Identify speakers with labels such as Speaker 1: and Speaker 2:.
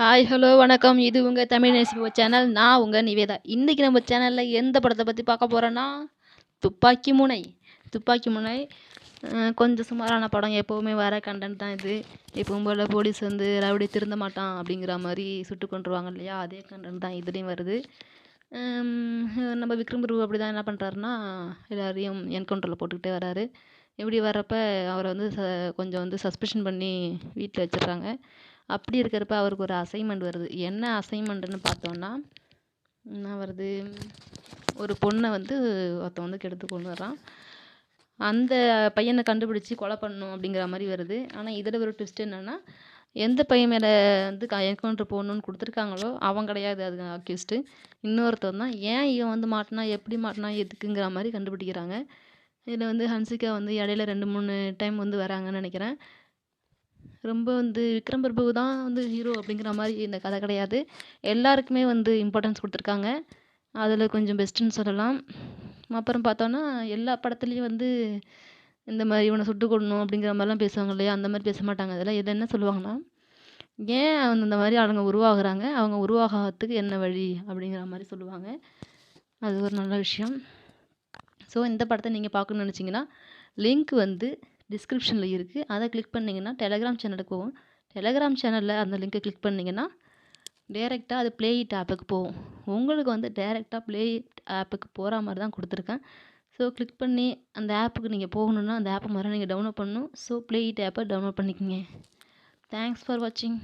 Speaker 1: Hi hello வணக்கம். இது உங்கள் தமிழ் நேசிப்பு சேனல் நான் உங்கள் நிவேதா. இன்றைக்கி நம்ம சேனலில் எந்த படத்தை பற்றி பார்க்க போகிறோன்னா துப்பாக்கி முனை. துப்பாக்கி முனை கொஞ்சம் சுமாரான படம் எப்போவுமே வர கண்டென்ட் தான் இது. எப்பவும் போல் போலீஸ் வந்து ரவுடி திருந்த மாட்டான் அப்படிங்கிற மாதிரி சுட்டு கொண்டுருவாங்க இல்லையா? அதே கண்டென்ட் தான் இதுலேயும் வருது. நம்ம விக்ரம் குரு அப்படி தான் என்ன பண்ணுறாருன்னா எல்லாரையும் என்கவுண்டரில் போட்டுக்கிட்டே வராரு. இப்படி வர்றப்ப அவரை வந்து ச கொஞ்சம் வந்து சஸ்பெஷன் பண்ணி வீட்டில் வச்சிடுறாங்க. அப்படி இருக்கிறப்ப அவருக்கு ஒரு அசைன்மெண்ட் வருது. என்ன அசைன்மெண்ட்டுன்னு பார்த்தோன்னா என்ன வருது? ஒரு பொண்ணை வந்து ஒருத்தன் வந்து கெடுத்து கொண்டு வர்றான். அந்த பையனை கண்டுபிடிச்சி கொலை பண்ணணும் அப்படிங்கிற மாதிரி வருது. ஆனால் இதில் ஒரு ட்விஸ்ட் என்னென்னா எந்த பையன் மேலே வந்து என்கவுண்டர் போகணுன்னு கொடுத்துருக்காங்களோ அவன் கிடையாது அது அக்யூஸ்ட்டு இன்னொருத்தன் தான் ஏன் இவன் வந்து மாட்டினா எப்படி மாட்டினா எதுக்குங்கிற மாதிரி கண்டுபிடிக்கிறாங்க. இதில் வந்து ஹன்சிகா வந்து இடையில ரெண்டு மூணு டைம் வந்து வராங்கன்னு நினைக்கிறேன். ரொம்ப வந்து விக்ரம் பிரபு தான் வந்து ஹீரோ அப்படிங்கிற மாதிரி இந்த கதை கிடையாது. எல்லாருக்குமே வந்து இம்பார்ட்டன்ஸ் கொடுத்துருக்காங்க. அதில் கொஞ்சம் பெஸ்ட்டுன்னு சொல்லலாம். அப்புறம் பார்த்தோன்னா எல்லா படத்துலேயும் வந்து இந்த மாதிரி இவனை சுட்டு கொடணும் அப்படிங்கிற மாதிரிலாம் பேசுவாங்க இல்லையா? அந்த மாதிரி பேச மாட்டாங்க. அதெல்லாம் இதில் என்ன சொல்லுவாங்கன்னா ஏன் அவங்க இந்த மாதிரி அவங்க உருவாகிறாங்க? அவங்க உருவாகிறதுக்கு என்ன வழி அப்படிங்கிற மாதிரி சொல்லுவாங்க. அது ஒரு நல்ல விஷயம். ஸோ இந்த படத்தை நீங்கள் பார்க்கணுன்னு நினச்சிங்கன்னா லிங்க் வந்து டிஸ்கிரிப்ஷனில் இருக்குது அதை கிளிக் பண்ணிங்கன்னா டெலகிராம் சேனலுக்கு போகும். டெலகிராம் சேனலில் அந்த லிங்க்கை கிளிக் பண்ணிங்கன்னா டேரெக்டாக அது ப்ளே இட் ஆப்புக்கு போகும். உங்களுக்கு வந்து டேரெக்டாக ப்ளே இட் ஆப்புக்கு போகிற மாதிரி தான் கொடுத்துருக்கேன். ஸோ கிளிக் பண்ணி அந்த ஆப்புக்கு நீங்கள் போகணுன்னா அந்த ஆப்பை முதல்ல நீங்கள் டவுன்லோட் பண்ணணும். ஸோ ப்ளே இட் ஆப்பை டவுன்லோட் பண்ணிக்கோங்க. தேங்க்ஸ் ஃபார் வாட்சிங்